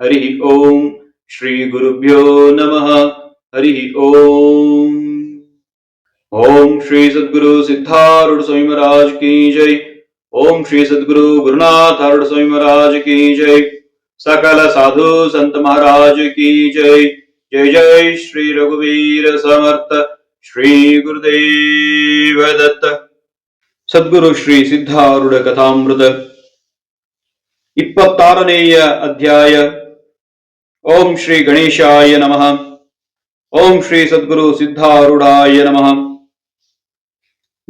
ತಸ್ಮೈ ಶ್ರೀ ಗುರುವೇ ನಮಃ ಹರಿ ಓಂ ಶ್ರೀ ಗುರುಭ್ಯೋ ನಮಃ ಹರಿ ಓಂ ಓಂ ಶ್ರೀ ಸದ್ಗುರು ಸಿದ್ಧಾರೂಢ ಸ್ವಾಮಿ ಮಹಾರಾಜ್ ಕಿ ಜೈ ಓಂ ಶ್ರೀ ಸದ್ಗುರು ಗುರುನಾಥ ಅರುಣ ಸ್ವಾಮಿ ಮಹಾರಾಜ್ ಕಿ ಜೈ ಸಕಲ ಸಾಧು ಸಂತ ಮಹಾರಾಜ್ ಕಿ ಜೈ ಜೈ ಜೈ ಶ್ರೀ ರಘುವೀರ ಸಮರ್ಥ ಶ್ರೀ ಗುರುದೇವ ದತ್ತ ಸದ್ಗುರು ಶ್ರೀ ಸಿದ್ಧಾರೂಢ ಕಥಾಮೃತ ಇಪ್ಪತ್ತಾರನೆಯ ಅಧ್ಯಾಯ ಓಂ ಶ್ರೀ ಗಣೇಶಾಯ ನಮಃ. ಓಂ ಶ್ರೀ ಸದ್ಗುರು ಸಿದ್ಧಾರೂಢಾಯ ನಮಃ.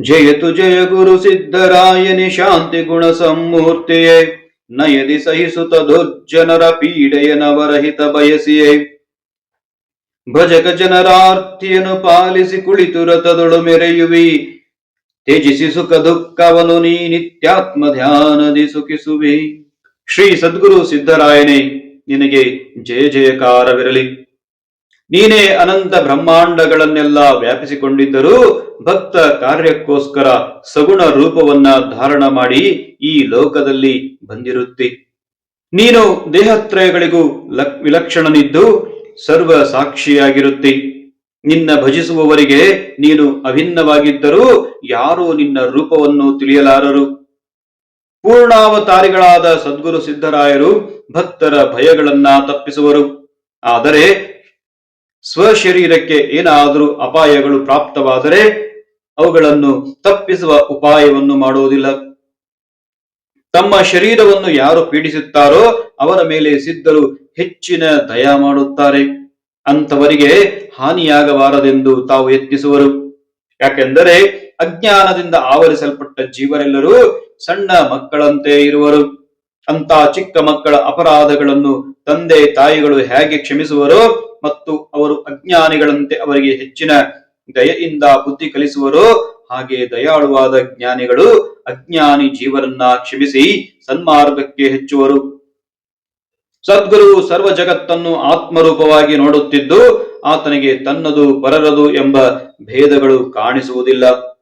ಜಯತು ಜಯ ಗುರು ಸಿದ್ಧರಾಯನಿ ಶಾಂತಿ ಗುಣ ಸಂಮೂರ್ತಿಯೇ. ನಯದಿ ಸಹಿಸುತ ದುರ್ಜನರ ಪೀಡೆಯ ನವರಹಿತ ಬಯಸಿಯೇ. ಭಜಕ ಜನರಾರ್ಥಿಯನ್ನು ಪಾಲಿಸಿ ಕುಳಿತು ರಥದೊಳು ಮೆರೆಯುವಿ. ತ್ಯಜಿಸಿ ಸುಖ ದುಃಖವನು ನೀ ನಿತ್ಯಾತ್ಮ ಧ್ಯಾನದಿ ಸುಖಿಸುವಿ. ಶ್ರೀ ಸದ್ಗುರು ಸಿದ್ಧರಾಯನೇ ನಿನಗೆ ಜಯ ಜಯಕಾರವಿರಲಿ. ನೀನೇ ಅನಂತ ಬ್ರಹ್ಮಾಂಡಗಳನ್ನೆಲ್ಲ ವ್ಯಾಪಿಸಿಕೊಂಡಿದ್ದರೂ ಭಕ್ತ ಕಾರ್ಯಕ್ಕೋಸ್ಕರ ಸಗುಣ ರೂಪವನ್ನ ಧಾರಣ ಮಾಡಿ ಈ ಲೋಕದಲ್ಲಿ ಬಂದಿರುತ್ತಿ. ನೀನು ದೇಹತ್ರಯಗಳಿಗೂ ಲಕ್- ವಿಲಕ್ಷಣನಿದ್ದು ಸರ್ವ ಸಾಕ್ಷಿಯಾಗಿರುತ್ತಿ. ನಿನ್ನ ಭಜಿಸುವವರಿಗೆ ನೀನು ಅಭಿನ್ನವಾಗಿದ್ದರೂ ಯಾರೂ ನಿನ್ನ ರೂಪವನ್ನು ತಿಳಿಯಲಾರರು. ಪೂರ್ಣಾವತಾರಿಗಳಾದ ಸದ್ಗುರು ಸಿದ್ಧರಾಯರು ಭಕ್ತರ ಭಯಗಳನ್ನ ತಪ್ಪಿಸುವರು. ಆದರೆ ಸ್ವಶರೀರಕ್ಕೆ ಏನಾದರೂ ಅಪಾಯಗಳು ಪ್ರಾಪ್ತವಾದರೆ ಅವುಗಳನ್ನು ತಪ್ಪಿಸುವ ಉಪಾಯವನ್ನು ಮಾಡುವುದಿಲ್ಲ. ತಮ್ಮ ಶರೀರವನ್ನು ಯಾರು ಪೀಡಿಸುತ್ತಾರೋ ಅವರ ಮೇಲೆ ಸಿದ್ಧರು ಹೆಚ್ಚಿನ ದಯ ಮಾಡುತ್ತಾರೆ. ಅಂತವರಿಗೆ ಹಾನಿಯಾಗಬಾರದೆಂದು ತಾವು ಯತ್ನಿಸುವರು. ಯಾಕೆಂದರೆ ಅಜ್ಞಾನದಿಂದ ಆವರಿಸಲ್ಪಟ್ಟ ಜೀವರೆಲ್ಲರೂ ಸಣ್ಣ ಮಕ್ಕಳಂತೆ ಇರುವರು. ಅಂತ ಚಿಕ್ಕ ಮಕ್ಕಳ ಅಪರಾಧಗಳನ್ನು ತಂದೆ ತಾಯಿಗಳು ಹೇಗೆ ಕ್ಷಮಿಸುವರೋ ಮತ್ತು ಅವರು ಅಜ್ಞಾನಿಗಳಂತೆ ಅವರಿಗೆ ಹೆಚ್ಚಿನ ದಯೆಯಿಂದ ಬುದ್ಧಿ ಕಲಿಸುವರೋ. ಹಾಗೆ ದಯಾಳುವಾದ ಜ್ಞಾನಿಗಳು ಅಜ್ಞಾನಿ ಜೀವರನ್ನ ಕ್ಷಮಿಸಿ ಸನ್ಮಾರ್ಗಕ್ಕೆ ಹೆಚ್ಚುವರು. ಸದ್ಗುರು ಸರ್ವ ಜಗತ್ತನ್ನು ಆತ್ಮರೂಪವಾಗಿ ನೋಡುತ್ತಿದ್ದು, ಆತನಿಗೆ ತನ್ನದು ಪರರದು ಎಂಬ ಭೇದಗಳು ಕಾಣಿಸುವುದಿಲ್ಲ.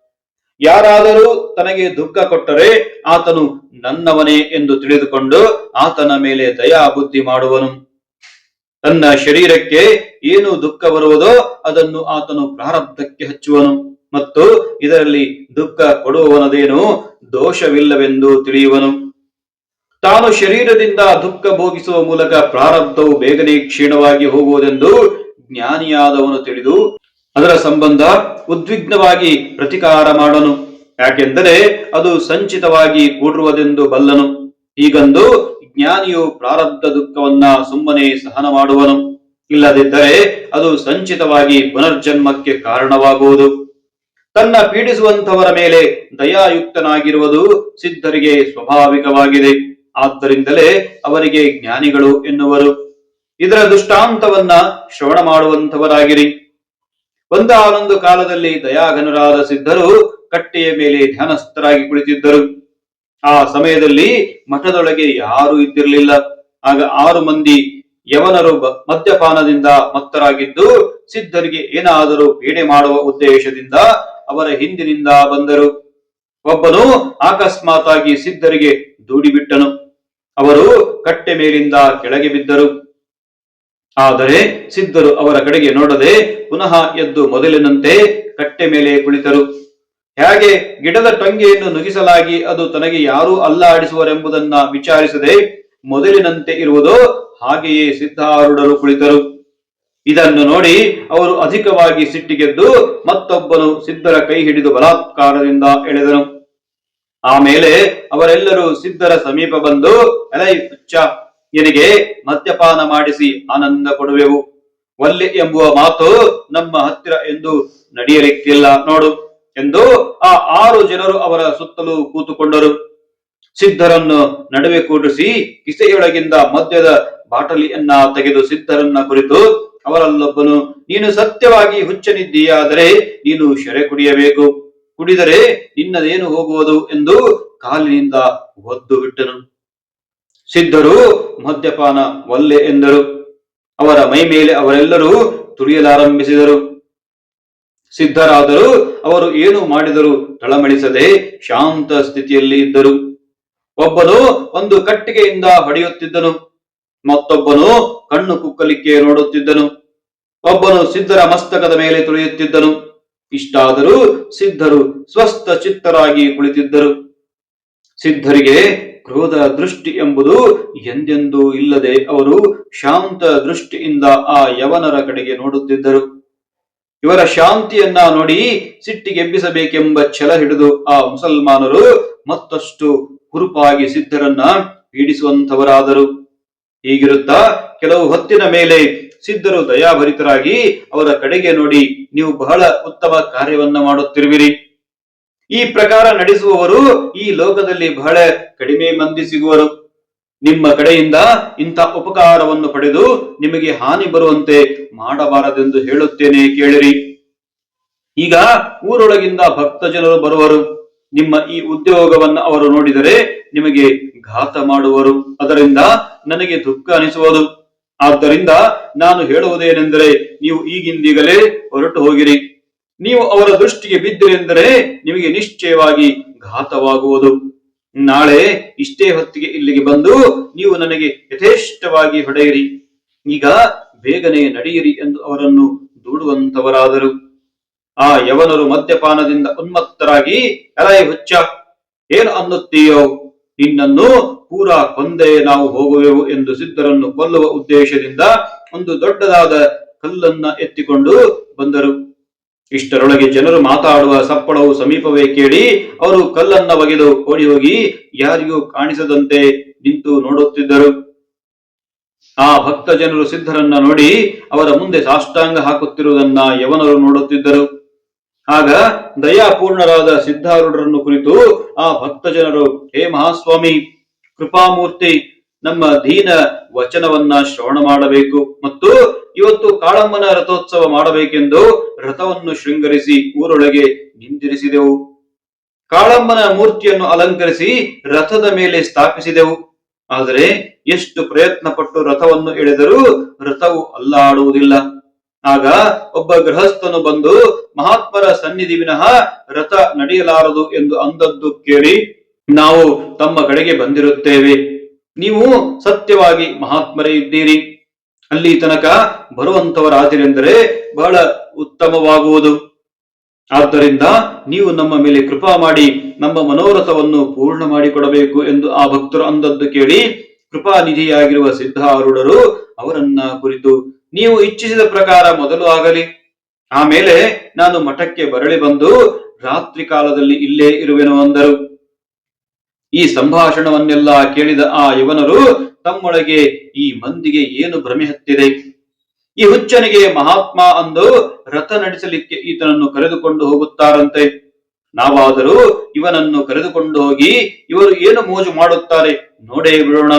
ಯಾರಾದರೂ ತನಗೆ ದುಃಖ ಕೊಟ್ಟರೆ ಆತನು ನನ್ನವನೇ ಎಂದು ತಿಳಿದುಕೊಂಡು ಆತನ ಮೇಲೆ ದಯಾ ಬುದ್ಧಿ ಮಾಡುವನು. ತನ್ನ ಶರೀರಕ್ಕೆ ಏನು ದುಃಖ ಬರುವುದೋ ಅದನ್ನು ಆತನು ಪ್ರಾರಬ್ಧಕ್ಕೆ ಹಚ್ಚುವನು ಮತ್ತು ಇದರಲ್ಲಿ ದುಃಖ ಕೊಡುವವನದೇನು ದೋಷವಿಲ್ಲವೆಂದು ತಿಳಿಯುವನು. ತಾನು ಶರೀರದಿಂದ ದುಃಖ ಭೋಗಿಸುವ ಮೂಲಕ ಪ್ರಾರಬ್ಧವು ಬೇಗನೆ ಕ್ಷೀಣವಾಗಿ ಹೋಗುವುದೆಂದು ಜ್ಞಾನಿಯಾದವನು ತಿಳಿದು ಅದರ ಸಂಬಂಧ ಉದ್ವಿಗ್ನವಾಗಿ ಪ್ರತಿಕಾರ ಮಾಡನು. ಯಾಕೆಂದರೆ ಅದು ಸಂಚಿತವಾಗಿ ಕೂಡಿರುವುದೆಂದು ಬಲ್ಲನು. ಈಗಂದು ಜ್ಞಾನಿಯು ಪ್ರಾರಬ್ಧ ದುಃಖವನ್ನ ಸುಮ್ಮನೆ ಸಹನ ಮಾಡುವನು. ಇಲ್ಲದಿದ್ದರೆ ಅದು ಸಂಚಿತವಾಗಿ ಪುನರ್ಜನ್ಮಕ್ಕೆ ಕಾರಣವಾಗುವುದು. ತನ್ನ ಪೀಡಿಸುವಂತವರ ಮೇಲೆ ದಯಾಯುಕ್ತನಾಗಿರುವುದು ಸಿದ್ಧರಿಗೆ ಸ್ವಾಭಾವಿಕವಾಗಿದೆ. ಆದ್ದರಿಂದಲೇ ಅವರಿಗೆ ಜ್ಞಾನಿಗಳು ಎನ್ನುವರು. ಇದರ ದುಷ್ಟಾಂತವನ್ನ ಶ್ರವಣ ಮಾಡುವಂತವರಾಗಿರಿ ಒಂದಾನೊಂದು ಕಾಲದಲ್ಲಿ ದಯಾಘನರಾದ ಸಿದ್ಧರು ಕಟ್ಟೆಯ ಮೇಲೆ ಧ್ಯಾನಸ್ಥರಾಗಿ ಕುಳಿತಿದ್ದರು. ಆ ಸಮಯದಲ್ಲಿ ಮಠದೊಳಗೆ ಯಾರೂ ಇದ್ದಿರಲಿಲ್ಲ. ಆಗ ಆರು ಮಂದಿ ಯವನರು ಮದ್ಯಪಾನದಿಂದ ಮತ್ತರಾಗಿದ್ದು ಸಿದ್ಧರಿಗೆ ಏನಾದರೂ ಬೇಡೆ ಮಾಡುವ ಉದ್ದೇಶದಿಂದ ಅವರ ಹಿಂದಿನಿಂದ ಬಂದರು. ಒಬ್ಬನು ಅಕಸ್ಮಾತಾಗಿ ಸಿದ್ಧರಿಗೆ ದೂಡಿಬಿಟ್ಟನು. ಅವರು ಕಟ್ಟೆ ಮೇಲಿಂದ ಕೆಳಗೆ ಬಿದ್ದರು. ಆದರೆ ಸಿದ್ಧರು ಅವರ ಕಡೆಗೆ ನೋಡದೆ ಪುನಃ ಎದ್ದು ಮೊದಲಿನಂತೆ ಕಟ್ಟೆ ಮೇಲೆ ಕುಳಿತರು. ಹೇಗೆ ಗಿಡದ ಟೊಂಗೆಯನ್ನು ನುಗಿಸಲಾಗಿ ಅದು ತನಗೆ ಯಾರೂ ಅಲ್ಲಾಡಿಸುವರೆಂಬುದನ್ನ ವಿಚಾರಿಸದೆ ಮೊದಲಿನಂತೆ ಇರುವುದು ಹಾಗೆಯೇ ಸಿದ್ಧಾರೂಢರು ಕುಳಿತರು. ಇದನ್ನು ನೋಡಿ ಅವರು ಅಧಿಕವಾಗಿ ಸಿಟ್ಟಿಗೆದ್ದು ಮತ್ತೊಬ್ಬನು ಸಿದ್ಧರ ಕೈ ಹಿಡಿದು ಬಲಾತ್ಕಾರದಿಂದ ಎಳೆದನು. ಆಮೇಲೆ ಅವರೆಲ್ಲರೂ ಸಿದ್ಧರ ಸಮೀಪ ಬಂದು ಎಲೈ ಹುಚ್ಚ ನಿನಗೆ ಮದ್ಯಪಾನ ಮಾಡಿಸಿ ಆನಂದ ಕೊಡುವೆವು. ಒಲ್ಲೆ ಎಂಬುವ ಮಾತು ನಮ್ಮ ಹತ್ತಿರ ಎಂದು ನಡೆಯಲಿಕ್ಕಿಲ್ಲ ನೋಡು ಎಂದು ಆ ಆರು ಜನರು ಅವರ ಸುತ್ತಲೂ ಕೂತುಕೊಂಡರು. ಸಿದ್ಧರನ್ನು ನಡುವೆ ಕೂಡಿಸಿ ಕಿಸೆಯೊಳಗಿಂದ ಮದ್ಯದ ಬಾಟಲಿಯನ್ನ ತೆಗೆದು ಸಿದ್ಧರನ್ನ ಕುರಿತು ಅವರಲ್ಲೊಬ್ಬನು, ನೀನು ಸತ್ಯವಾಗಿ ಹುಚ್ಚನಿದ್ದೀಯಾದರೆ ನೀನು ಶೆರೆ ಕುಡಿಯಬೇಕು. ಕುಡಿದರೆ ನಿನ್ನದೇನು ಹೋಗುವುದು? ಎಂದು ಕಾಲಿನಿಂದ ಒದ್ದು ಬಿಟ್ಟನು. ಸಿದ್ಧರು ಮದ್ಯಪಾನ ವಲ್ಲೆ ಎಂದರು. ಅವರ ಮೈ ಮೇಲೆ ಅವರೆಲ್ಲರೂ ತುಳಿಯಲಾರಂಭಿಸಿದರು. ಸಿದ್ಧರಾದರೂ ಅವರು ಏನು ಮಾಡಿದರೂ ತಳಮಳಿಸದೆ ಶಾಂತ ಸ್ಥಿತಿಯಲ್ಲಿ ಇದ್ದರು. ಒಬ್ಬನು ಒಂದು ಕಟ್ಟಿಗೆಯಿಂದ ಹೊಡೆಯುತ್ತಿದ್ದನು, ಮತ್ತೊಬ್ಬನು ಕಣ್ಣು ಕುಕ್ಕಲಿಕ್ಕೆ ನೋಡುತ್ತಿದ್ದನು. ಒಬ್ಬನು ಸಿದ್ಧರ ಮಸ್ತಕದ ಮೇಲೆ ತುಳಿಯುತ್ತಿದ್ದನು. ಇಷ್ಟಾದರೂ ಸಿದ್ಧರು ಸ್ವಸ್ಥ ಚಿತ್ತರಾಗಿ ಕುಳಿತಿದ್ದರು. ಸಿದ್ಧರಿಗೆ ಕ್ರೋಧ ದೃಷ್ಟಿ ಎಂಬುದು ಎಂದೆಂದೂ ಇಲ್ಲದೆ ಅವರು ಶಾಂತ ದೃಷ್ಟಿಯಿಂದ ಆ ಯವನರ ಕಡೆಗೆ ನೋಡುತ್ತಿದ್ದರು. ಇವರ ಶಾಂತಿಯನ್ನ ನೋಡಿ ಸಿಟ್ಟಿಗೆಬ್ಬಿಸಬೇಕೆಂಬ ಛಲ ಹಿಡಿದು ಆ ಮುಸಲ್ಮಾನರು ಮತ್ತಷ್ಟು ಹುರುಪಾಗಿ ಸಿದ್ಧರನ್ನ ಪೀಡಿಸುವಂತವರಾದರು ಹೀಗಿರುತ್ತಾ ಕೆಲವು ಹೊತ್ತಿನ ಮೇಲೆ ಸಿದ್ಧರು ದಯಾಭರಿತರಾಗಿ ಅವರ ಕಡೆಗೆ ನೋಡಿ ನೀವು ಬಹಳ ಉತ್ತಮ ಕಾರ್ಯವನ್ನ ಮಾಡುತ್ತಿರುವಿರಿ. ಈ ಪ್ರಕಾರ ನಡೆಸುವವರು ಈ ಲೋಕದಲ್ಲಿ ಬಹಳ ಕಡಿಮೆ ಮಂದಿ ಸಿಗುವರು. ನಿಮ್ಮ ಕಡೆಯಿಂದ ಇಂಥ ಉಪಕಾರವನ್ನು ಪಡೆದು ನಿಮಗೆ ಹಾನಿ ಬರುವಂತೆ ಮಾಡಬಾರದೆಂದು ಹೇಳುತ್ತೇನೆ ಕೇಳಿರಿ. ಈಗ ಊರೊಳಗಿಂದ ಭಕ್ತ ಜನರು ಬರುವರು. ನಿಮ್ಮ ಈ ಉದ್ಯೋಗವನ್ನು ಅವರು ನೋಡಿದರೆ ನಿಮಗೆ ಘಾತ ಮಾಡುವರು. ಅದರಿಂದ ನನಗೆ ದುಃಖ ಅನಿಸುವುದು. ಆದ್ದರಿಂದ ನಾನು ಹೇಳುವುದೇನೆಂದರೆ ನೀವು ಈಗಿಂದೀಗಲೇ ಹೊರಟು ಹೋಗಿರಿ. ನೀವು ಅವರ ದೃಷ್ಟಿಗೆ ಬಿದ್ದಿರೆಂದರೆ ನಿಮಗೆ ನಿಶ್ಚಯವಾಗಿ ಘಾತವಾಗುವುದು. ನಾಳೆ ಇಷ್ಟೇ ಹೊತ್ತಿಗೆ ಇಲ್ಲಿಗೆ ಬಂದು ನೀವು ನನಗೆ ಯಥೇಷ್ಟವಾಗಿ ಹೊಡೆಯಿರಿ. ಈಗ ಬೇಗನೆ ನಡೆಯಿರಿ ಎಂದು ಅವರನ್ನು ದೂಡುವಂತವರಾದರು. ಆ ಯವನರು ಮದ್ಯಪಾನದಿಂದ ಉನ್ಮತ್ತರಾಗಿ ಅರೈ ಹುಚ್ಚ, ಏನು ಅನ್ನುತ್ತೀಯೋ? ನಿನ್ನನ್ನು ಪೂರಾ ಕೊಂದೇ ನಾವು ಹೋಗುವೆವು ಎಂದು ಸಿದ್ಧರನ್ನು ಕೊಲ್ಲುವ ಉದ್ದೇಶದಿಂದ ಒಂದು ದೊಡ್ಡದಾದ ಕಲ್ಲನ್ನ ಎತ್ತಿಕೊಂಡು ಬಂದರು. ಇಷ್ಟರೊಳಗೆ ಜನರು ಮಾತಾಡುವ ಸಪ್ಪಳವು ಸಮೀಪವೇ ಕೇಳಿ ಅವರು ಕಲ್ಲನ್ನ ಒಗೆದು ಓಡಿ ಹೋಗಿ ಯಾರಿಗೂ ಕಾಣಿಸದಂತೆ ನಿಂತು ನೋಡುತ್ತಿದ್ದರು. ಆ ಭಕ್ತ ಜನರು ಸಿದ್ಧರನ್ನ ನೋಡಿ ಅವರ ಮುಂದೆ ಸಾಷ್ಟಾಂಗ ಹಾಕುತ್ತಿರುವುದನ್ನ ಯವನರು ನೋಡುತ್ತಿದ್ದರು. ಆಗ ದಯಾಪೂರ್ಣರಾದ ಸಿದ್ಧಾರೂಢರನ್ನು ಕುರಿತು ಆ ಭಕ್ತ ಜನರು, ಹೇ ಮಹಾಸ್ವಾಮಿ, ಕೃಪಾಮೂರ್ತಿ ನಮ್ಮ ದೀನ ವಚನವನ್ನ ಶ್ರವಣ ಮಾಡಬೇಕು ಮತ್ತು ಇವತ್ತು ಕಾಳಮ್ಮನ ರಥೋತ್ಸವ ಮಾಡಬೇಕೆಂದು ರಥವನ್ನು ಶೃಂಗರಿಸಿ ಊರೊಳಗೆ ನಿಂದಿರಿಸಿದೆವು. ಕಾಳಮ್ಮನ ಮೂರ್ತಿಯನ್ನು ಅಲಂಕರಿಸಿ ರಥದ ಮೇಲೆ ಸ್ಥಾಪಿಸಿದೆವು. ಆದರೆ ಎಷ್ಟು ಪ್ರಯತ್ನ ಪಟ್ಟು ರಥವನ್ನು ಎಳೆದರೂ ರಥವು ಅಲ್ಲಾಡುವುದಿಲ್ಲ. ಆಗ ಒಬ್ಬ ಗೃಹಸ್ಥನು ಬಂದು, ಮಹಾತ್ಮರ ಸನ್ನಿಧಿ ವಿನಃ ರಥ ನಡೆಯಲಾರದು ಎಂದು ಅಂದದ್ದು ಕೇಳಿ, ನಾವು ತಮ್ಮ ಕಡೆಗೆ ಬಂದಿರುತ್ತೇವೆ. ನೀವು ಸತ್ಯವಾಗಿ ಮಹಾತ್ಮರೇ ಇದ್ದೀರಿ. ಅಲ್ಲಿ ತನಕ ಬರುವಂತವರಾದಿರೆಂದರೆ ಬಹಳ ಉತ್ತಮವಾಗುವುದು. ಆದ್ದರಿಂದ ನೀವು ನಮ್ಮ ಮೇಲೆ ಕೃಪಾ ಮಾಡಿ, ನಮ್ಮ ಮನೋರಥವನ್ನು ಪೂರ್ಣ ಮಾಡಿಕೊಡಬೇಕು ಎಂದು ಆ ಭಕ್ತರು ಅಂದದ್ದು ಕೇಳಿ ಕೃಪಾನಿಧಿಯಾಗಿರುವ ಅರುಡರು ಅವರನ್ನ ಕುರಿತು, ನೀವು ಇಚ್ಛಿಸಿದ ಪ್ರಕಾರ ಮೊದಲು ಆಗಲಿ. ಆಮೇಲೆ ನಾನು ಮಠಕ್ಕೆ ಬರಳಿ ಬಂದು ರಾತ್ರಿ ಕಾಲದಲ್ಲಿ ಇಲ್ಲೇ ಇರುವೆನು ಅಂದರು. ಈ ಸಂಭಾಷಣವನ್ನೆಲ್ಲ ಕೇಳಿದ ಆ ಯುವನರು ತಮ್ಮೊಳಗೆ ಈ ಮಂದಿಗೆ ಏನು ಭ್ರಮೆ ಹತ್ತಿದೆ? ಈ ಹುಚ್ಚನಿಗೆ ಮಹಾತ್ಮ ಅಂದು ರಥ ನಡೆಸಲಿಕ್ಕೆ ಈತನನ್ನು ಕರೆದುಕೊಂಡು ಹೋಗುತ್ತಾರಂತೆ. ನಾವಾದರೂ ಇವನನ್ನು ಕರೆದುಕೊಂಡು ಹೋಗಿ ಇವರು ಏನು ಮೋಜು ಮಾಡುತ್ತಾರೆ ನೋಡೇ ಬಿಡೋಣ.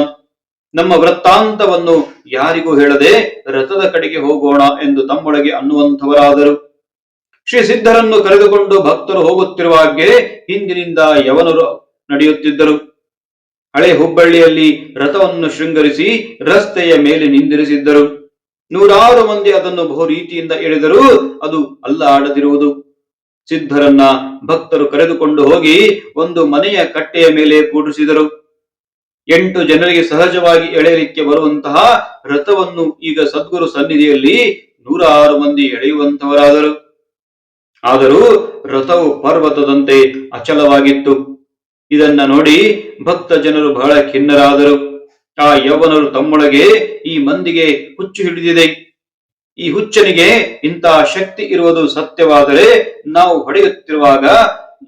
ನಮ್ಮ ವೃತ್ತಾಂತವನ್ನು ಯಾರಿಗೂ ಹೇಳದೆ ರಥದ ಕಡೆಗೆ ಹೋಗೋಣ ಎಂದು ತಮ್ಮೊಳಗೆ ಅನ್ನುವಂಥವರಾದರು. ಶ್ರೀ ಸಿದ್ಧರನ್ನು ಕರೆದುಕೊಂಡು ಭಕ್ತರು ಹೋಗುತ್ತಿರುವಾಗೆ ಹಿಂದಿನಿಂದ ಯವನರು ನಡೆಯುತ್ತಿದ್ದರು. ಹಳೆ ಹುಬ್ಬಳ್ಳಿಯಲ್ಲಿ ರಥವನ್ನು ಶೃಂಗರಿಸಿ ರಸ್ತೆಯ ಮೇಲೆ ನಿಂದಿರಿಸಿದ್ದರು. ನೂರಾರು ಮಂದಿ ಅದನ್ನು ಬಹು ರೀತಿಯಿಂದ ಎಳೆದರೂ ಅದು ಅಲ್ಲಾಡದಿರುವುದು. ಸಿದ್ಧರನ್ನ ಭಕ್ತರು ಕರೆದುಕೊಂಡು ಹೋಗಿ ಒಂದು ಮನೆಯ ಕಟ್ಟೆಯ ಮೇಲೆ ಕೂಡಿಸಿದರು. ಎಂಟು ಜನರಿಗೆ ಸಹಜವಾಗಿ ಎಳೆಯಲಿಕ್ಕೆ ಬರುವಂತಹ ರಥವನ್ನು ಈಗ ಸದ್ಗುರು ಸನ್ನಿಧಿಯಲ್ಲಿ ನೂರಾರು ಮಂದಿ ಎಳೆಯುವಂತವರಾದರು ಆದರೂ ರಥವು ಪರ್ವತದಂತೆ ಅಚಲವಾಗಿತ್ತು. ಇದನ್ನ ನೋಡಿ ಭಕ್ತ ಜನರು ಬಹಳ ಖಿನ್ನರಾದರು. ಆ ಯೌವನರು ತಮ್ಮೊಳಗೆ ಈ ಮಂದಿಗೆ ಹುಚ್ಚು ಹಿಡಿದಿದೆ. ಈ ಹುಚ್ಚನಿಗೆ ಇಂತಹ ಶಕ್ತಿ ಇರುವುದು ಸತ್ಯವಾದರೆ ನಾವು ಹೊಡೆಯುತ್ತಿರುವಾಗ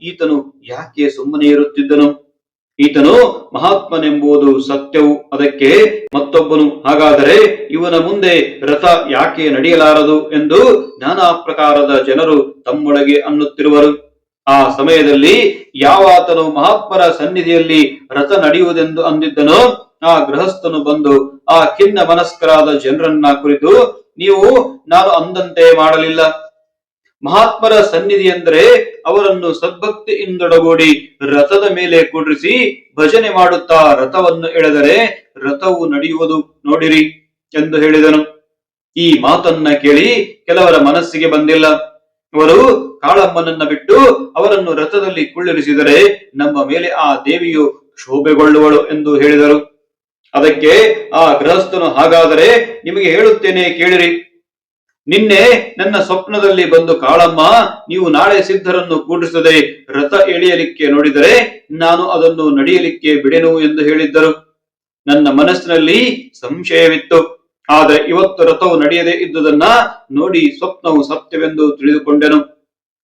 ಈತನು ಯಾಕೆ ಸುಮ್ಮನೆ ಇರುತ್ತಿದ್ದನು? ಈತನು ಮಹಾತ್ಮನೆಂಬುದು ಸತ್ಯವು. ಅದಕ್ಕೆ ಮತ್ತೊಬ್ಬನು, ಹಾಗಾದರೆ ಇವನ ಮುಂದೆ ರಥ ಯಾಕೆ ನಡೆಯಲಾರದು ಎಂದು ನಾನಾ ಪ್ರಕಾರದ ಜನರು ತಮ್ಮೊಳಗೆ ಅನ್ನುತ್ತಿರುವರು. ಆ ಸಮಯದಲ್ಲಿ ಯಾವಾತನು ಮಹಾತ್ಮರ ಸನ್ನಿಧಿಯಲ್ಲಿ ರಥ ನಡೆಯುವುದೆಂದು ಅಂದಿದ್ದನೋ, ಆ ಗೃಹಸ್ಥನು ಬಂದು ಆ ಖಿನ್ನ ಮನಸ್ಕರಾದ ಜನರನ್ನ ಕುರಿತು, ನೀವು ನಾನು ಅಂದಂತೆ ಮಾಡಲಿಲ್ಲ. ಮಹಾತ್ಮರ ಸನ್ನಿಧಿ ಎಂದರೆ ಅವರನ್ನು ಸದ್ಭಕ್ತಿಯಿಂದೊಡಗೂಡಿ ರಥದ ಮೇಲೆ ಕೂಡಿಸಿ ಭಜನೆ ಮಾಡುತ್ತಾ ರಥವನ್ನು ಎಳೆದರೆ ರಥವು ನಡೆಯುವುದು ನೋಡಿರಿ ಎಂದು ಹೇಳಿದನು. ಈ ಮಾತನ್ನ ಕೇಳಿ ಕೆಲವರ ಮನಸ್ಸಿಗೆ ಬಂದಿಲ್ಲ. ಅವರು ಕಾಳಮ್ಮನನ್ನ ಬಿಟ್ಟು ಅವರನ್ನು ರಥದಲ್ಲಿ ಕುಳ್ಳಿರಿಸಿದರೆ ನಮ್ಮ ಮೇಲೆ ಆ ದೇವಿಯು ಶೋಭೆಗೊಳ್ಳುವಳು ಎಂದು ಹೇಳಿದರು. ಅದಕ್ಕೆ ಆ ಗೃಹಸ್ಥನು ಹಾಗಾದರೆ ನಿಮಗೆ ಹೇಳುತ್ತೇನೆ ಕೇಳಿರಿ. ನಿನ್ನೆ ನನ್ನ ಸ್ವಪ್ನದಲ್ಲಿ ಬಂದು ಕಾಳಮ್ಮ, ನೀವು ನಾಳೆ ಸಿದ್ಧರನ್ನು ಕೂಡಿಸದೆ ರಥ ಎಳೆಯಲಿಕ್ಕೆ ನೋಡಿದರೆ ನಾನು ಅದನ್ನು ನಡೆಯಲಿಕ್ಕೆ ಬಿಡೆನು ಎಂದು ಹೇಳಿದ್ದರು. ನನ್ನ ಮನಸ್ಸಿನಲ್ಲಿ ಸಂಶಯವಿತ್ತು. ಆದರೆ ಇವತ್ತು ರಥವು ನಡೆಯದೆ ಇದ್ದುದನ್ನ ನೋಡಿ ಸ್ವಪ್ನವು ಸತ್ಯವೆಂದು ತಿಳಿದುಕೊಂಡೆನು.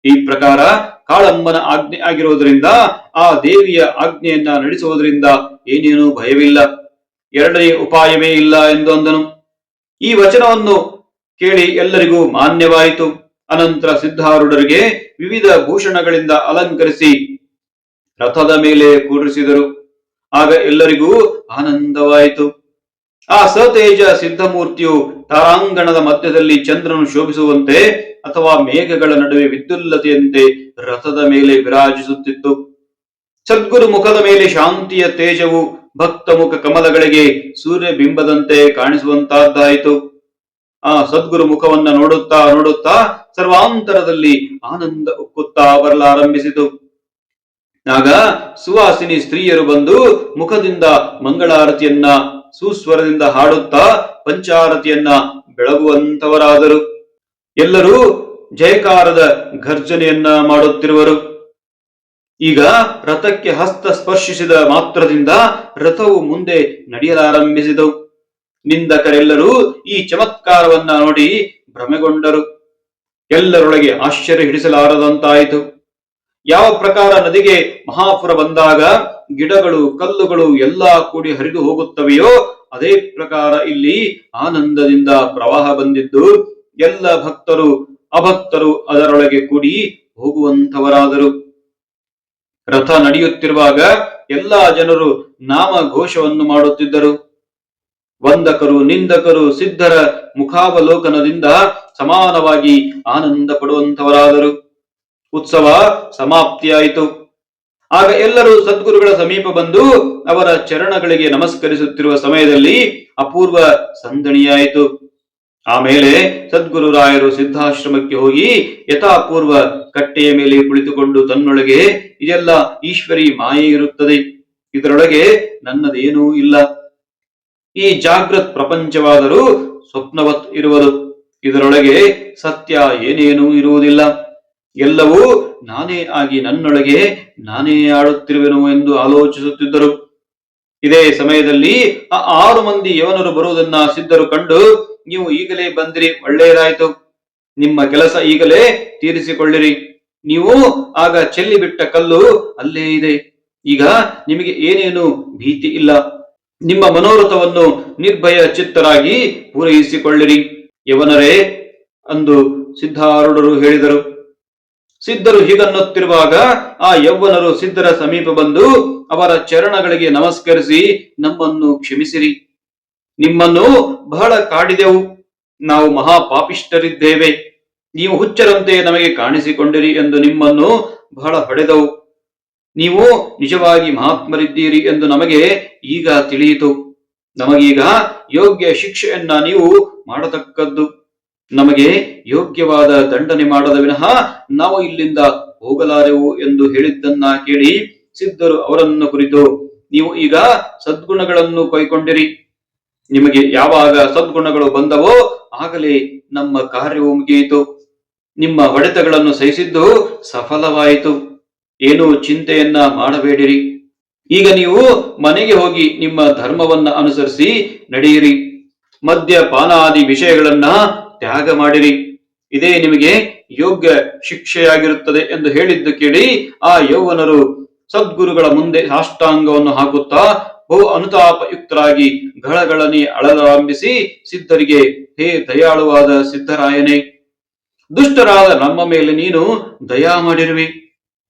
ಈ ಪ್ರಕಾರ ಕಾಳಮ್ಮನ ಆಜ್ಞೆ ಆಗಿರುವುದರಿಂದ ಆ ದೇವಿಯ ಆಜ್ಞೆಯನ್ನ ನಡೆಸುವುದರಿಂದ ಏನೇನೂ ಭಯವಿಲ್ಲ. ಎರಡನೇ ಉಪಾಯವೇ ಇಲ್ಲ ಎಂದು ಅಂದನು. ಈ ವಚನವನ್ನು ಕೇಳಿ ಎಲ್ಲರಿಗೂ ಮಾನ್ಯವಾಯಿತು. ಅನಂತರ ಸಿದ್ಧಾರೂಢರಿಗೆ ವಿವಿಧ ಭೂಷಣಗಳಿಂದ ಅಲಂಕರಿಸಿ ರಥದ ಮೇಲೆ ಕೂರಿಸಿದರು ಆಗ ಎಲ್ಲರಿಗೂ ಆನಂದವಾಯಿತು. ಆ ಸತೇಜ ಸಿದ್ಧಮೂರ್ತಿಯು ತಾರಾಂಗಣದ ಮಧ್ಯದಲ್ಲಿ ಚಂದ್ರನು ಶೋಭಿಸುವಂತೆ ಅಥವಾ ಮೇಘಗಳ ನಡುವೆ ವಿದ್ಯುಲ್ಲತೆಯಂತೆ ರಥದ ಮೇಲೆ ವಿರಾಜಿಸುತ್ತಿತ್ತು. ಸದ್ಗುರು ಮುಖದ ಮೇಲೆ ಶಾಂತಿಯ ತೇಜವು ಭಕ್ತ ಮುಖ ಕಮಲಗಳಿಗೆ ಸೂರ್ಯ ಬಿಂಬದಂತೆ ಕಾಣಿಸುವಂತಹದ್ದಾಯಿತು ಆ ಸದ್ಗುರು ಮುಖವನ್ನ ನೋಡುತ್ತಾ ನೋಡುತ್ತಾ ಸರ್ವಾಂತರದಲ್ಲಿ ಆನಂದ ಉಕ್ಕುತ್ತಾ ಬರಲಾರಂಭಿಸಿತು ಆಗ ಸುವಾಸಿನಿ ಸ್ತ್ರೀಯರು ಬಂದು ಮುಖದಿಂದ ಮಂಗಳಾರತಿಯನ್ನ ಸುಸ್ವರದಿಂದ ಹಾಡುತ್ತಾ ಪಂಚಾರತಿಯನ್ನ ಬೆಳಗುವಂತವರಾದರು. ಎಲ್ಲರೂ ಜಯಕಾರದ ಘರ್ಜನೆಯನ್ನ ಮಾಡುತ್ತಿರುವರು. ಈಗ ರಥಕ್ಕೆ ಹಸ್ತ ಸ್ಪರ್ಶಿಸಿದ ಮಾತ್ರದಿಂದ ರಥವು ಮುಂದೆ ನಡೆಯಲಾರಂಭಿಸಿದವು ನಿಂದಕರೆಲ್ಲರೂ ಈ ಚಮತ್ಕಾರವನ್ನ ನೋಡಿ ಭ್ರಮೆಗೊಂಡರು. ಎಲ್ಲರೊಳಗೆ ಆಶ್ಚರ್ಯ ಹಿಡಿಸಲಾರದಂತಾಯಿತು ಯಾವ ಪ್ರಕಾರ ನದಿಗೆ ಮಹಾಪುರ ಬಂದಾಗ ಗಿಡಗಳು, ಕಲ್ಲುಗಳು ಎಲ್ಲಾ ಕೂಡಿ ಹರಿದು ಹೋಗುತ್ತವೆಯೋ, ಅದೇ ಪ್ರಕಾರ ಇಲ್ಲಿ ಆನಂದದಿಂದ ಪ್ರವಾಹ ಬಂದಿದ್ದು, ಎಲ್ಲ ಭಕ್ತರು, ಅಭಕ್ತರು ಅದರೊಳಗೆ ಕೂಡಿ ಹೋಗುವಂತವರಾದರು ರಥ ನಡೆಯುತ್ತಿರುವಾಗ ಎಲ್ಲಾ ಜನರು ನಾಮ ಘೋಷವನ್ನು ಮಾಡುತ್ತಿದ್ದರು. ವಂದಕರು, ನಿಂದಕರು, ಸಿದ್ಧರ ಮುಖಾವಲೋಕನದಿಂದ ಸಮಾನವಾಗಿ ಆನಂದ ಪಡುವಂತವರಾದರು ಉತ್ಸವ ಸಮಾಪ್ತಿಯಾಯಿತು. ಆಗ ಎಲ್ಲರೂ ಸದ್ಗುರುಗಳ ಸಮೀಪ ಬಂದು ಅವರ ಚರಣಗಳಿಗೆ ನಮಸ್ಕರಿಸುತ್ತಿರುವ ಸಮಯದಲ್ಲಿ ಅಪೂರ್ವ ಸಂದಣಿಯಾಯಿತು. ಆಮೇಲೆ ಸದ್ಗುರು ರಾಯರು ಸಿದ್ಧಾಶ್ರಮಕ್ಕೆ ಹೋಗಿ ಯಥಾಪೂರ್ವ ಕಟ್ಟೆಯ ಮೇಲೆ ಕುಳಿತುಕೊಂಡು ತನ್ನೊಳಗೆ ಇದೆಲ್ಲ ಈಶ್ವರಿ ಮಾಯೆ ಇರುತ್ತದೆ. ಇದರೊಳಗೆ ನನ್ನದೇನೂ ಇಲ್ಲ. ಈ ಜಾಗೃತ್ ಪ್ರಪಂಚವಾದರೂ ಸ್ವಪ್ನವತ್ ಇರುವುದು. ಇದರೊಳಗೆ ಸತ್ಯ ಏನೇನೂ ಇರುವುದಿಲ್ಲ. ಎಲ್ಲವೂ ನಾನೇ ಆಗಿ ನನ್ನೊಳಗೆ ನಾನೇ ಆಡುತ್ತಿರುವೆನು ಎಂದು ಆಲೋಚಿಸುತ್ತಿದ್ದರು. ಇದೇ ಸಮಯದಲ್ಲಿ ಆ ಆರು ಮಂದಿ ಯವನರು ಬರುವುದನ್ನ ಸಿದ್ಧರು ಕಂಡು, ನೀವು ಈಗಲೇ ಬಂದಿರಿ, ಒಳ್ಳೆಯದಾಯಿತು. ನಿಮ್ಮ ಕೆಲಸ ಈಗಲೇ ತೀರಿಸಿಕೊಳ್ಳಿರಿ. ನೀವು ಆಗ ಚೆಲ್ಲಿ ಬಿಟ್ಟ ಕಲ್ಲು ಅಲ್ಲೇ ಇದೆ. ಈಗ ನಿಮಗೆ ಏನೇನು ಭೀತಿ ಇಲ್ಲ. ನಿಮ್ಮ ಮನೋರಥವನ್ನು ನಿರ್ಭಯ ಚಿತ್ತರಾಗಿ ಪೂರೈಸಿಕೊಳ್ಳಿರಿ. ಯವನರೇ, ಅಂದು ಸಿದ್ಧಾರೂಢರು ಹೇಳಿದರು. ಸಿದ್ಧರು ಹೀಗನ್ನುತ್ತಿರುವಾಗ ಆ ಯೌವನರು ಸಿದ್ಧರ ಸಮೀಪ ಬಂದು ಅವರ ಚರಣಗಳಿಗೆ ನಮಸ್ಕರಿಸಿ, ನಮ್ಮನ್ನು ಕ್ಷಮಿಸಿರಿ. ನಿಮ್ಮನ್ನು ಬಹಳ ಕಾಡಿದೆವು. ನಾವು ಮಹಾಪಾಪಿಷ್ಠರಿದ್ದೇವೆ. ನೀವು ಹುಚ್ಚರಂತೆ ನಮಗೆ ಕಾಣಿಸಿಕೊಂಡಿರಿ ಎಂದು ನಿಮ್ಮನ್ನು ಬಹಳ ಹೊಡೆದವು. ನೀವು ನಿಜವಾಗಿ ಮಹಾತ್ಮರಿದ್ದೀರಿ ಎಂದು ನಮಗೆ ಈಗ ತಿಳಿಯಿತು. ನಮಗೀಗ ಯೋಗ್ಯ ಶಿಕ್ಷೆಯನ್ನ ನೀವು ಮಾಡತಕ್ಕದ್ದು. ನಮಗೆ ಯೋಗ್ಯವಾದ ದಂಡನೆ ಮಾಡದ ವಿನಃ ನಾವು ಇಲ್ಲಿಂದ ಹೋಗಲಾರೆವು ಎಂದು ಹೇಳಿದ್ದನ್ನ ಕೇಳಿ ಸಿದ್ಧರು ಅವರನ್ನು ಕುರಿತು, ನೀವು ಈಗ ಸದ್ಗುಣಗಳನ್ನು ಕೈಕೊಂಡಿರಿ ನಿಮಗೆ ಯಾವಾಗ ಸದ್ಗುಣಗಳು ಬಂದವೋ ಆಗಲೇ ನಮ್ಮ ಕಾರ್ಯವು ಮುಗಿಯಿತು. ನಿಮ್ಮ ಹೊಡೆತಗಳನ್ನು ಸಹಿಸಿದ್ದು ಸಫಲವಾಯಿತು. ಏನು ಚಿಂತೆಯನ್ನ ಮಾಡಬೇಡಿರಿ. ಈಗ ನೀವು ಮನೆಗೆ ಹೋಗಿ ನಿಮ್ಮ ಧರ್ಮವನ್ನ ಅನುಸರಿಸಿ ನಡೆಯಿರಿ. ಮದ್ಯ ಪಾನಾದಿ ವಿಷಯಗಳನ್ನ ತ್ಯಾಗ ಮಾಡಿರಿ. ಇದೇ ನಿಮಗೆ ಯೋಗ್ಯ ಶಿಕ್ಷೆಯಾಗಿರುತ್ತದೆ ಎಂದು ಹೇಳಿದ್ದು ಕೇಳಿ ಆ ಯೌವನರು ಸದ್ಗುರುಗಳ ಮುಂದೆ ಸಾಷ್ಟಾಂಗವನ್ನು ಹಾಕುತ್ತಾ ಬಹು ಅನುತಾಪಯುಕ್ತರಾಗಿ ಗಳಗಳನೆ ಅಳಲಾರಂಭಿಸಿ ಸಿದ್ಧರಿಗೆ, ಹೇ ದಯಾಳುವಾದ ಸಿದ್ಧರಾಯನೇ, ದುಷ್ಟರಾದ ನಮ್ಮ ಮೇಲೆ ನೀನು ದಯಾ ಮಾಡಿರುವೆ.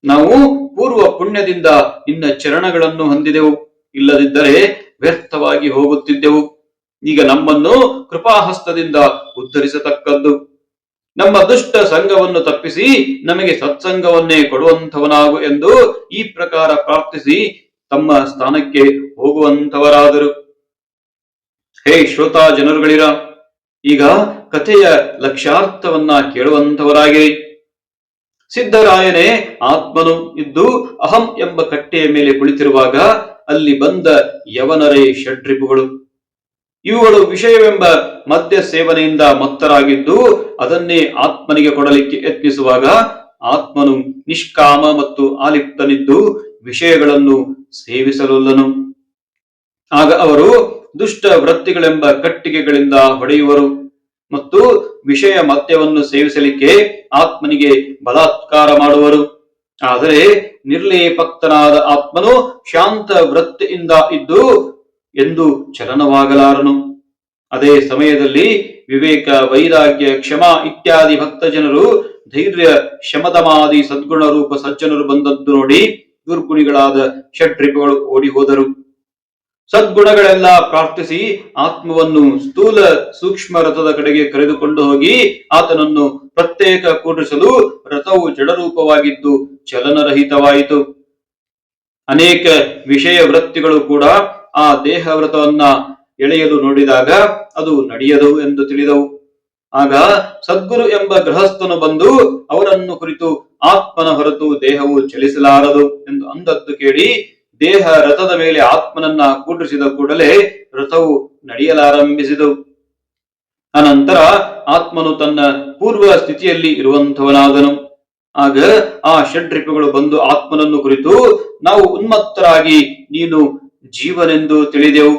ನಾವು ಪೂರ್ವ ಪುಣ್ಯದಿಂದ ನಿನ್ನ ಚರಣಗಳನ್ನು ಹೊಂದಿದೆವು. ಇಲ್ಲದಿದ್ದರೆ ವ್ಯರ್ಥವಾಗಿ ಹೋಗುತ್ತಿದ್ದೆವು. ಈಗ ನಮ್ಮನ್ನು ಕೃಪಾಹಸ್ತದಿಂದ ಉದ್ಧರಿಸತಕ್ಕದ್ದು ನಮ್ಮ ದುಷ್ಟ ಸಂಘವನ್ನು ತಪ್ಪಿಸಿ ನಮಗೆ ಸತ್ಸಂಗವನ್ನೇ ಕೊಡುವಂಥವನಾಗು ಎಂದು ಈ ಪ್ರಕಾರ ಪ್ರಾರ್ಥಿಸಿ ತಮ್ಮ ಸ್ಥಾನಕ್ಕೆ ಹೋಗುವಂಥವರಾದರು. ಹೇ ಶ್ರೋತಾ ಜನರುಗಳಿರ, ಈಗ ಕಥೆಯ ಲಕ್ಷ್ಯಾರ್ಥವನ್ನ ಕೇಳುವಂಥವರಾಗಿರಿ. ಸಿದ್ಧರಾಯನೇ ಆತ್ಮನು ಇದ್ದು ಅಹಂ ಎಂಬ ಕಟ್ಟೆಯ ಮೇಲೆ ಕುಳಿತಿರುವಾಗ ಅಲ್ಲಿ ಬಂದ ಯವನರೇ ಷಡ್ರಿಪುಗಳು. ಇವುಗಳು ವಿಷಯವೆಂಬ ಮದ್ಯ ಸೇವನೆಯಿಂದ ಮತ್ತರಾಗಿದ್ದು ಅದನ್ನೇ ಆತ್ಮನಿಗೆ ಕೊಡಲಿಕ್ಕೆ ಯತ್ನಿಸುವಾಗ ಆತ್ಮನು ನಿಷ್ಕಾಮ ಮತ್ತು ಆಲಿಪ್ತನಿದ್ದು ವಿಷಯಗಳನ್ನು ಸೇವಿಸಲೊಲ್ಲನು. ಆಗ ಅವರು ದುಷ್ಟ ವೃತ್ತಿಗಳೆಂಬ ಕಟ್ಟಿಗೆಗಳಿಂದ ಹೊಡೆಯುವರು ಮತ್ತು ವಿಷಯ ಮದ್ಯವನ್ನು ಸೇವಿಸಲಿಕ್ಕೆ ಆತ್ಮನಿಗೆ ಬಲಾತ್ಕಾರ ಮಾಡುವರು. ಆದರೆ ನಿರ್ಲೇಪಕ್ತನಾದ ಆತ್ಮನು ಶಾಂತ ವೃತ್ತಿಯಿಂದ ಇದ್ದು ಎಂದು ಚಲನವಾಗಲಾರನು. ಅದೇ ಸಮಯದಲ್ಲಿ ವಿವೇಕ, ವೈರಾಗ್ಯ, ಕ್ಷಮ ಇತ್ಯಾದಿ ಭಕ್ತ ಜನರು ಧೈರ್ಯ ಶಮದಮಾದಿ ಸದ್ಗುಣ ರೂಪ ಸಜ್ಜನರು ಬಂದದ್ದು ನೋಡಿ ದುರ್ಗುಣಿಗಳಾದ ಷಡ್ರಿಪುಗಳು ಓಡಿ ಹೋದರು ಸದ್ಗುಣಗಳೆಲ್ಲ ಪ್ರಾರ್ಥಿಸಿ ಆತ್ಮವನ್ನು ಸ್ಥೂಲ ಸೂಕ್ಷ್ಮ ರಥದ ಕಡೆಗೆ ಕರೆದುಕೊಂಡು ಹೋಗಿ ಆತನನ್ನು ಪ್ರತ್ಯೇಕ ಕೂಡಿಸಲು ರಥವು ಜಡರೂಪವಾಗಿದ್ದು ಚಲನರಹಿತವಾಯಿತು. ಅನೇಕ ವಿಷಯ ವೃತ್ತಿಗಳು ಕೂಡ ಆ ದೇಹ ವ್ರತವನ್ನ ಎಳೆಯಲು ನೋಡಿದಾಗ ಅದು ನಡೆಯದು ಎಂದು ತಿಳಿದವು. ಆಗ ಸದ್ಗುರು ಎಂಬ ಗೃಹಸ್ಥನು ಬಂದು ಅವರನ್ನು ಕುರಿತು ಆತ್ಮನ ಹೊರತು ದೇಹವು ಚಲಿಸಲಾರದು ಎಂದು ಅಂದದ್ದು ಕೇಳಿ ದೇಹ ರಥದ ಮೇಲೆ ಆತ್ಮನನ್ನ ಕೂಡಿಸಿದ ಕೂಡಲೇ ರಥವು ನಡೆಯಲಾರಂಭಿಸಿತು. ಅನಂತರ ಆತ್ಮನು ತನ್ನ ಪೂರ್ವ ಸ್ಥಿತಿಯಲ್ಲಿ ಇರುವಂತವನಾದನು ಆಗ ಆ ಷಡ್ರಿಪುಗಳು ಬಂದು ಆತ್ಮನನ್ನು ಕುರಿತು, ನಾವು ಉನ್ಮತ್ತರಾಗಿ ನೀನು ಜೀವನೆಂದು ತಿಳಿದೆವು.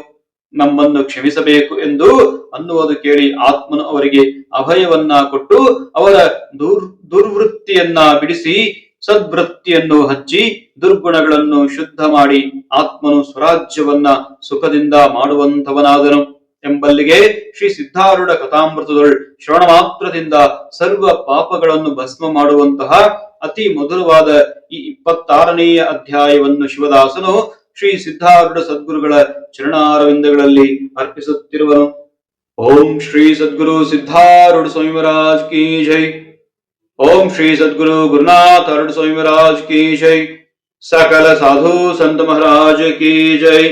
ನಮ್ಮನ್ನು ಕ್ಷಮಿಸಬೇಕು ಎಂದು ಅನ್ನುವುದು ಕೇಳಿ ಆತ್ಮನು ಅವರಿಗೆ ಅಭಯವನ್ನ ಕೊಟ್ಟು ಅವರ ದುರ್, ದುರ್ವೃತ್ತಿಯನ್ನ ಬಿಡಿಸಿ ಸದ್ವೃತ್ತಿಯನ್ನು ಹಚ್ಚಿ ದುರ್ಗುಣಗಳನ್ನು ಶುದ್ಧ ಮಾಡಿ ಆತ್ಮನು ಸ್ವರಾಜ್ಯವನ್ನ ಸುಖದಿಂದ ಮಾಡುವಂತವನಾದನು ಎಂಬಲ್ಲಿಗೆ ಶ್ರೀ ಸಿದ್ಧಾರೂಢ ಕಥಾಮೃತದೊಳ್ ಶ್ರವಣ ಮಾತ್ರದಿಂದ ಸರ್ವ ಪಾಪಗಳನ್ನು ಭಸ್ಮ ಮಾಡುವಂತಹ ಅತಿ ಮಧುರವಾದ ಈ ಇಪ್ಪತ್ತಾರನೆಯ ಅಧ್ಯಾಯವನ್ನು ಶಿವದಾಸನು ಶ್ರೀ ಸಿದ್ಧಾರೂಢ ಸದ್ಗುರುಗಳ ಚರಣಾರವಿಂದಗಳಲ್ಲಿ ಅರ್ಪಿಸುತ್ತಿರುವನು. ಓಂ ಶ್ರೀ ಸದ್ಗುರು ಸಿದ್ಧಾರೂಢ ಸ್ವಾಮಿ ಮಹಾರಾಜ್ ಕಿ ಜೈ. ಓಂ ಶ್ರೀ ಸದ್ಗುರು ಗುರುನಾಥ ಸ್ವಯಮರಾಜ್ ಸ್ವಾಮಿ ಮಹಾರಾಜ್ ಕಿ ಜೈ. ಸಕಲ ಸಾಧು ಸಂತ ಮಹಾರಾಜ ಕಿ ಜೈ.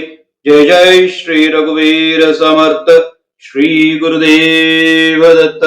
ಜಯ ಜೈ ಶ್ರೀ ರಘುವೀರ ಸಮರ್ಥ ಶ್ರೀ ಗುರುದೇವ ದತ್ತ